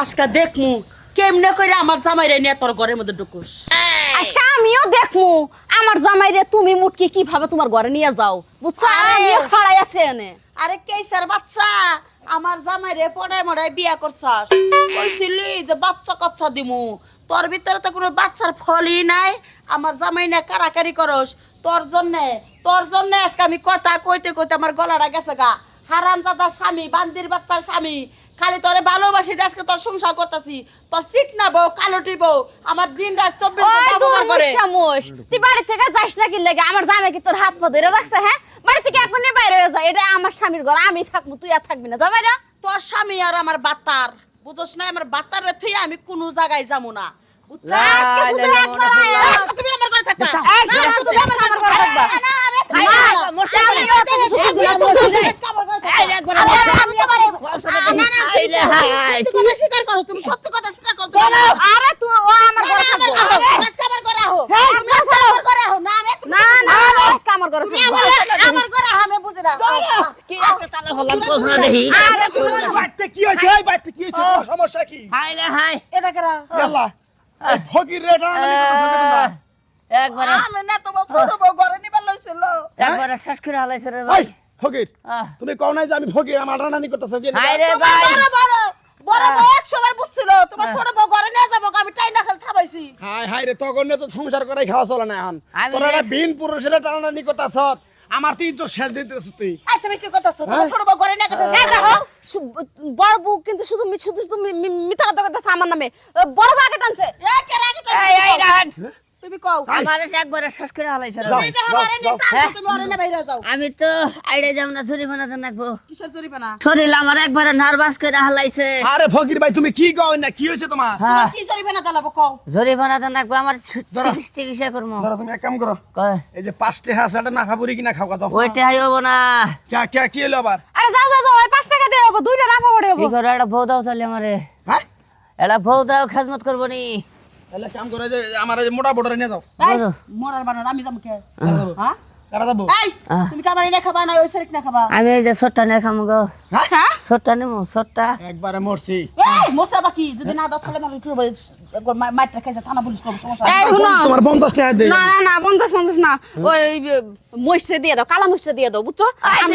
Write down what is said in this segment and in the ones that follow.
আজকে দেখমু কেমনে করে আমার জামাইরে নিয়ে তোর ঘরের মধ্যে ঢুকুস? আজকে আমিও দেখমু আমার জামাই রে তুমি মুটকি কীভাবে তোমার ঘরে নিয়ে যাও? বুঝছ? আর। আমিও খাড়াই আছে এনে। আরে কেসার বাচ্চা আমার জামাইরে পড়ায় মড়ায় বিয়া করছাস? কইছিলি যে বাচ্চা কাচ্চা দিমু। তোর ভিতরে তো কোনো বাচ্চার ফলই নাই। আমার জামাই না কারাকারি করস। তোর জন্যে তোর জন্যে আজকে আমি কথা কইতে কইতে আমার গলাটা গেছে গা। হারাম জাদা স্বামী বান্দির বাচ্চা স্বামী খালি তোরে ভালোবাসি আজকে তোর সংসার করতেছি তোর শিখ না বউ কালোটি বউ আমার দিন রাত চব্বিশ মুশামুশ তুই বাড়ি থেকে যাস না কি লাগে আমার জামাই কি তোর হাত পা ধরে রাখছে হ্যাঁ বাড়ি থেকে এখন বাইরে হয়ে যায় এটা আমার স্বামীর ঘর আমি থাকব তুই আর থাকবি না জামাই না তোর স্বামী আর আমার বাতার বুঝছ না আমার বাতার থুই আমি কোনো জায়গায় যাব না তুমি ঘরে থাকবা। তুমি আমার ঘরে থাকবা। এই, একবার আরে, আমার- আমি তোমার এই- না, কথা স্বীকার করো, তুমি সত্যি কথা স্বীকার করো। আরে তুই ও আমার ঘরে থাকব ঘরে আহো। আজকে আহো। হ্যাঁ, তুমি আজকে আমার ঘরে আহো। না, আমি না না না, আজকে আমার তুমি আমার- আমার ঘরে আমি বুঝি না। কি একটা তালা হলাম তো তুমি- দেখি। আরে বাড়িতে কি হয়েছে? এই বাড়িতে কি হয়েছে? সমস্যা কি? হাইলে হাই। এটা কেরা? এই ফকির রে একবারে আমি না তোমার ছোট বউ ঘরে নিবার লইছিল। একবারে শেষ করে হালাইছে রে ভাই। ফকির তুমি কও নাই যে আমি ফকির আমার টানাটানি করতেছো কি হাই রে ভাই। বড় বড় বড় বউ একশো বার বুঝছিল তোমার ছোট বউ ঘরে নিয়ে যাব আমি টাই না খেলে থাবাইছি হাই হাই রে তখন তো সংসার করাই খাওয়া চলে না এখন। তোরা বিন পুরুষের টানাটানি করতেছ আমার তো ইজ্জত শেষ দিতেছ তুই। এই তুমি কি করতেছো? তোমার হ্যাঁ? ছোট বউ ঘরে নিয়ে গেছে এই দেখো বড় বউ কিন্তু শুধু মি- শুধু শুধু মি- মি- মিথ্যা কথা কথা আমার নামে। বড় বউ আগে টানছে। এই, এই, রাহাত। তুমি কও। আমার একবারে শেষ করে হালাইছে। তুমি যে আমারে যাও। টানছো, তুমি ওরে বাইরে যাও। আমি তো আইডে যাব না চুরি বানাতে নাকবো। কিসের জরিমানা? শরীর আমার একবারে নার্ভাস করে হালাইছে। আরে ফকির ভাই তুমি কি কও না কি তোমার? হ্যাঁ। কি জরিমানা চালাবো কও। নাকবো আমার। চিকিৎসা ধরো তুমি এক কাম করো। কয়, এই যে পাঁচটে হাঁস একটা নাফা পুরি কিনা খাওয়া যাও। ওইটা হাই হব না। কে কে কি হলো আবার? আরে যাও যাও যাও ওই পাঁচ টাকা দিয়ে হব দুইটা লাফা পড়ে হব। কি করে একটা বউ দাও তাহলে আমারে। হ্যাঁ? একটা বউ দাও খাজমত করব নি। তাহলে কাম করে যে আমার এই মোটা বোর্ডারে নিয়ে যাও। এই বলো। আমি যাব কে? হ্যাঁ? কারা যাব? এই তুমি কামারি না খাবা না ওই শরীর না খাবা আমি এই যে ছোট্টা নিয়ে খামো গো। হ্যাঁ? হ্যাঁ? ছোট্টা নেব একবারে মরছি। এই মোরসা বাকি যদি না দাও তাহলে মানে কি হবে একবার মাইটটা খাইছে থানা পুলিশ করব সমস্যা এই, শুনো। তোমার পঞ্চাশ টাকা দেই না না না পঞ্চাশ পঞ্চাশ না। ওই দিয়ে দাও কালা মহিষে দিয়ে দাও বুঝছ? আমি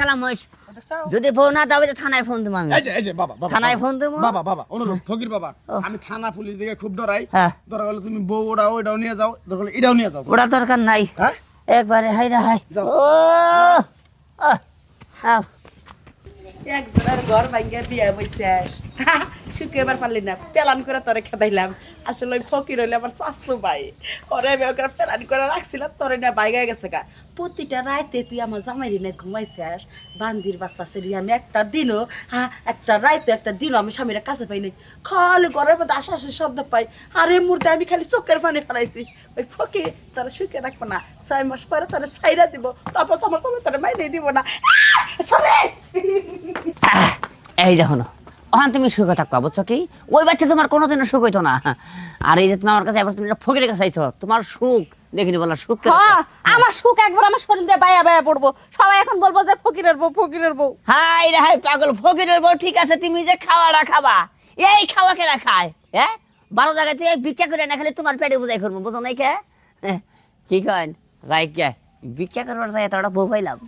কালা মহিষ। দেখছ? যদি ফোন না দাও থানায় ফোন দেবো আমি। এই যে এই যে বাবা বাবা থানায় ফোন দেবো? বাবা বাবা অনুরোধ ফকির বাবা আমি থানা পুলিশ দিকে খুব ডরাই। হ্যাঁ। দরকার হলে তুমি বউ ওটাও ওটাও নিয়ে যাও দরকার হলে এটাও নিয়ে যাও ওটা দরকার নাই। হ্যাঁ? একবারে হাই রে হাই। যাও। ও! এক জনের ঘর ভাঙ্গা বিয়া বইছে। শুকে এবার পারলি না, পেলান করে তোরে খেদাইলাম। আসলে ওই ফকির হইলে আমার স্বাস্থ্য ভাই। ওরে আমি ওকে পেলান করে রাখছিলাম, তোরে না বাইগা গেছে গা। প্রতিটা রাইতে তুই আমার জামাইরি না ঘুমাইছিস বান্দির বাচ্চা সেরি আমি একটা দিনও হ্যাঁ একটা রাইতে একটা দিনও আমি স্বামীরা কাছে পাই নাই। খালি ঘরের মধ্যে আশা আসে শব্দ পাই। আর এই মুহূর্তে আমি খালি চোখের পানি ফেলাইছি। ওই ফকির তারা শুকে রাখব না, ছয় মাস পরে তারা ছাইরা দিব, তারপর তোমার সময় তারা মাইনে দিব না! এই দেখো না। ওখান তুমি সুখে থাকবা বুঝছ কি? ওই বাচ্চা তোমার কোনোদিনও সুখ হইতো না। আর এই যে তুমি আমার কাছে এবার তুমি ফকিরের কাছে আইছো তোমার সুখ দেখিনি বলা সুখ হ্যাঁ, আমার সুখ একবার আমার শরীর দিয়ে বায়া বায়া পড়ব। সবাই এখন বলব যে ফকিরের বউ ফকিরের বউ। হাই রে হাই পাগল ফকিরের বউ ঠিক আছে তুমি যে খাওয়াটা খাবা এই খাওয়া কেনা খায় হ্যাঁ? বারো জায়গায় তুই ভিক্ষা করে না খালি তোমার পেটে বোঝাই করব বুঝো নাই কে? হ্যাঁ, কি কয়? রাই কে ভিক্ষা করবার যাই তোরা বউ পাইলাম।